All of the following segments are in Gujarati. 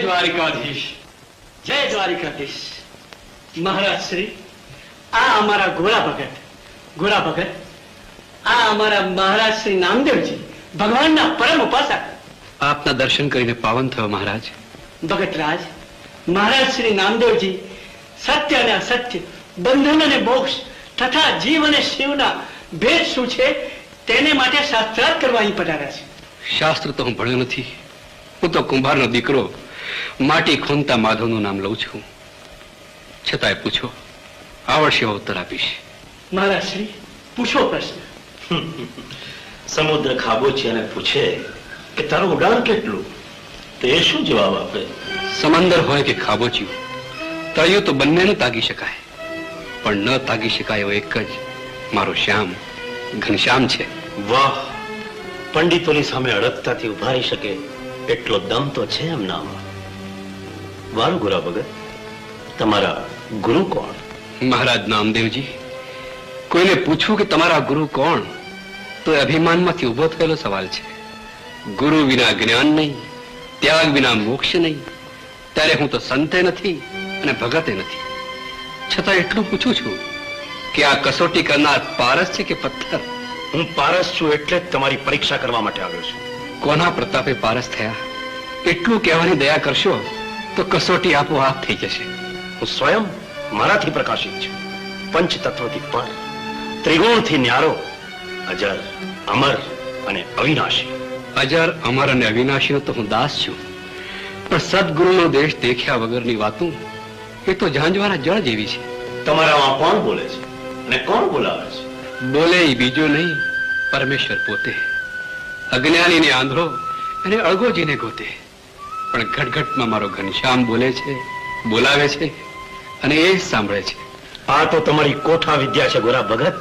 દ્વારિકાધીશ જય દ્વારિકાધીશ. મહારાજ શ્રી આ અમારા ગોરા ભગત ગોરા ભગત આ અમારા મહારાજ શ્રી નામદેવજી ભગવાનના પરમ ઉપાસક. આપના દર્શન કરીને પાવન થયો મહારાજ. ભગતરાજ મહારાજ શ્રી નામદેવજી સત્ય અને અસત્ય બંધન અને મોક્ષ તથા જીવ અને શિવના ભેદ શું છે તેને માટે શાસ્ત્રાર્થ કરવા અહીં પધાર્યા છે. શાસ્ત્ર તો હું ભણ્યો નથી. હું તો કુંભારનો દીકરો માટી ખૂનતા માધવનું નામ લઉં છું. છતાંય પૂછો આવડશે ઉત્તર આપીશ. મારા શ્રી પૂછો પ્રશ્ન. સમુદ્ર ખાબોચી અને પૂછે કે તારું ઉડાન કેટલું? તો એ શું જવાબ આપે? સમંદર હોય કે ખાબોચ્યું તળિયું તો બંનેને તાગી શકાય. પણ ન તાગી શકાય એવો એક જ મારો શ્યામ ઘનશ્યામ છે. વાહ પંડિતોની સામે અડગતાથી ઊભા રહી શકે એટલો દમ તો છે એમનામાં. વારું ગુરા ભગત તમારા ગુરુ કોણ? મહારાજ નામદેવજી કોઈને પૂછવું કે તમારા ગુરુ કોણ તો એ અભિમાનમાંથી ઊભો થયેલો સવાલ છે. ગુરુ વિના જ્ઞાન નહીં ત્યાગ વિના મોક્ષ નહીં ત્યારે હું તો સંતે નથી અને ભગતે નથી. છતાં એટલું પૂછું છું કે આ કસોટી કરનાર પારસ છે કે પથ્થર? હું પારસ છું એટલે જ તમારી પરીક્ષા કરવા માટે આવ્યો છું. કોના પ્રતાપે પારસ થયા? એટલું કહેવાની દયા કરશો? તો કસોટી આપોઆપ થઈ જશે. હું સ્વયં મારાથી પ્રકાશિત છું. પંચ તત્વથી પર ત્રિગુણથી ન્યારો અજર અમર અને અવિનાશી. અજર અમર અને અવિનાશીનો તો હું દાસ છું. પણ સદગુરુનો દેશ દેખ્યા વગરની વાતો એ તો ઝાંઝવાના જળ જેવી છે. તમારામાં કોણ બોલે છે? અને કોણ બોલાવે છે? બોલે બીજો નહીં પરમેશ્વર પોતે. અજ્ઞાનીને આંધળો અને અળગોજીને ગોતે. પણ ઘટઘટમાં મારો ઘનશ્યામ બોલે છે બોલાવે છે અને એ જ સાંભળે છે. આ તો તમારી કોઠા વિદ્યા છે ગોરા ભગત.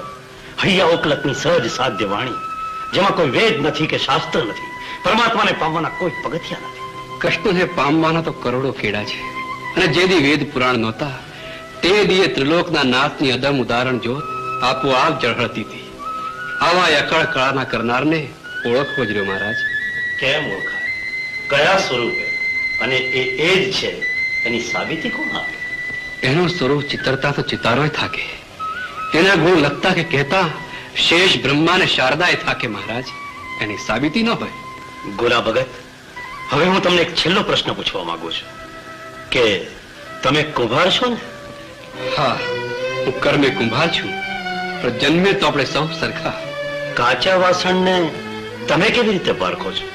હૈયા ઓકલકની સહજ સાધ્ય વાણી. જેમાં કોઈ વેદ નથી કે શાસ્ત્ર નથી. પરમાત્માને પામવાના કોઈ પગથિયા નથી. કૃષ્ણને પામવાના તો કરોડો કેડા છે. અને જે દી વેદ પુરાણ નહોતા તે દીએ ત્રિલોકના નાથની અદમ ઉદાહરણ જોત આપોઆપ જળહળતી હતી. આવા અકળ કળાના કરનારને ઓળખવો જ રહ્યો મહારાજ. કેમ ઓળખાય? કયા સ્વરૂપે? અને એ એ જ છે એની સાબિતી કોણ આપે? એનું સ્વરૂપ ચિતરતા તો ચિતારોય થાકે. તેના ગુણ લખતા કે કહેતા શેષ બ્રહ્મા ને એ થાકે મહારાજ. એની સાબિતી ન હોય. ગોરા ભગત હવે હું તમને એક છેલ્લો પ્રશ્ન પૂછવા માંગુ છું. કે તમે કુંભાર છો ને? હા હું કર્મે કુંભાર છું પણ જન્મે તો આપણે સૌ સરખા. કાચા વાસણને તમે કેવી રીતે પારખો છો?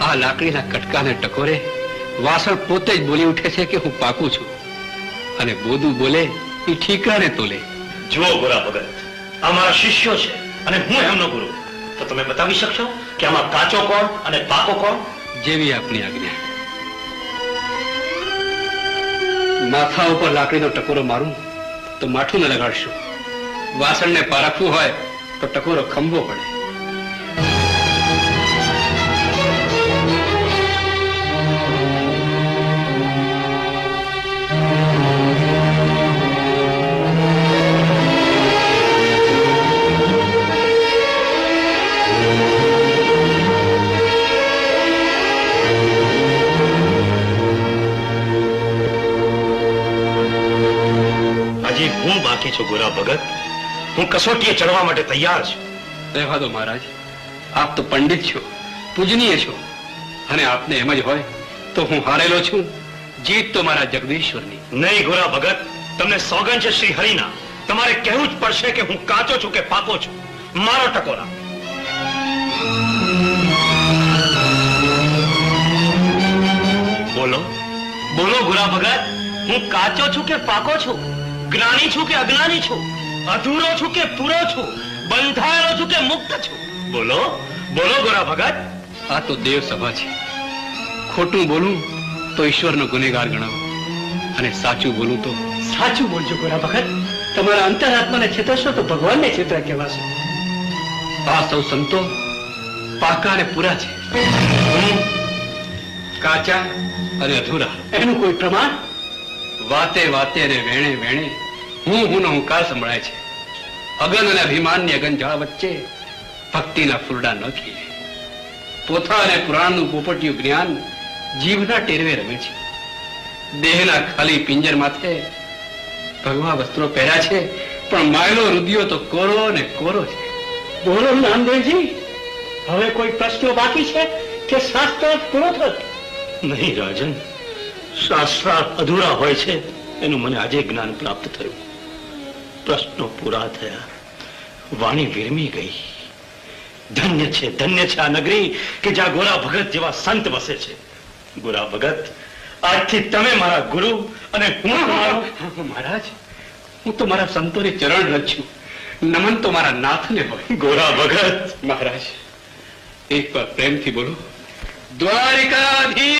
આ લાકડીના કટકાને ટકોરે વાસણ પોતે જ બોલી ઉઠે છે કે હું પાકું છું. અને બોધું બોલે એ ઠીકરાને તોલે જુઓ ગોરા ભગત આ મારા શિષ્યો છે અને હું એમનો ગુરુ. તો તમે બતાવી શકશો કે આમાં કાચો કોણ અને પાકો કોણ? જેવી આપની આજ્ઞા. માથા ઉપર લાકડીનો ટકોરો મારું તો માઠું ન લગાડશું. વાસણને પારખવું હોય તો ટકોરો ખંભો પડે. બાકી છો ગોરા ભગત. હું કસોટીએ ચડવા માટે તૈયાર છું. રહેવા દો મહારાજ. આપ તો પંડિત છો પૂજનીય છો અને આપને એમ જ હોય તો હું હારેલો છું. જીત તો મારા જગદીશ્વરની. નહીં ગોરા ભગત તમને સોગંદ છે શ્રી હરિના. તમારે કહેવું જ પડશે કે હું કાચો છું કે પાકો છું. મારો ટકોરા બોલો. બોલો ગુરા ભગત હું કાચો છું કે પાકો છું? જ્ઞાની છું કે અજ્ઞાની છું? અધૂરો છું કે પૂરો છું? બંધાયેલો છું કે મુક્ત છું? બોલો બોલો ગોરા ભગત. આ તો દેવ સભા છે. ખોટું બોલું તો ઈશ્વરનો ગુનેગાર ગણાવો. અને સાચું બોલું તો સાચું બોલજો ગોરા ભગત. તમારા અંતરાત્માને છેતરશો તો ભગવાનને છેતર કહેવાશે. આ સૌ સંતો પાકા અને પૂરા છે. કાચા અને અધૂરા. એનું કોઈ પ્રમાણ? વાતે વાતે ને વેણે વેણે હું હું નો હુંકાર સંભળાય છે. અગન અને અભિમાનની અગન જાળ વચ્ચે ભક્તિના ફૂરડા ન ખીલે. પોથા અને પુરાણનું પોપટિયું જ્ઞાન જીભના ટેરવે રમે છે. દેહના ખાલી પિંજર માથે ભગવા વસ્ત્રો પહેર્યા છે પણ માયલો રુદિયો તો કોરો ને કોરો છે. બોલો નામદેવજી હવે કોઈ પ્રશ્નો બાકી છે કે શાસ્ત્ર પૂરો થયો? નહીં રાજન. શાસ્ત્રાર્થ અધૂરા હોય છે એનું મને આજે જ્ઞાન પ્રાપ્ત થયું. પ્રશ્નો પૂરા થયા. વાણી વિરમી ગઈ. ધન્ય છે ધન્ય છે આ નગરી કે જ્યાં ગોરા ભગત જેવા સંત વસે છે. ગોરા ભગત આજથી તમે મારા ગુરુ અને હું મહારાજ. હું તો મારા સંતોને ચરણ રચ્યું નમન તો મારા નાથને હોય. ગોરા ભગત. મહારાજ એક વાર પ્રેમથી બોલો. દ્વારિકાધીશ!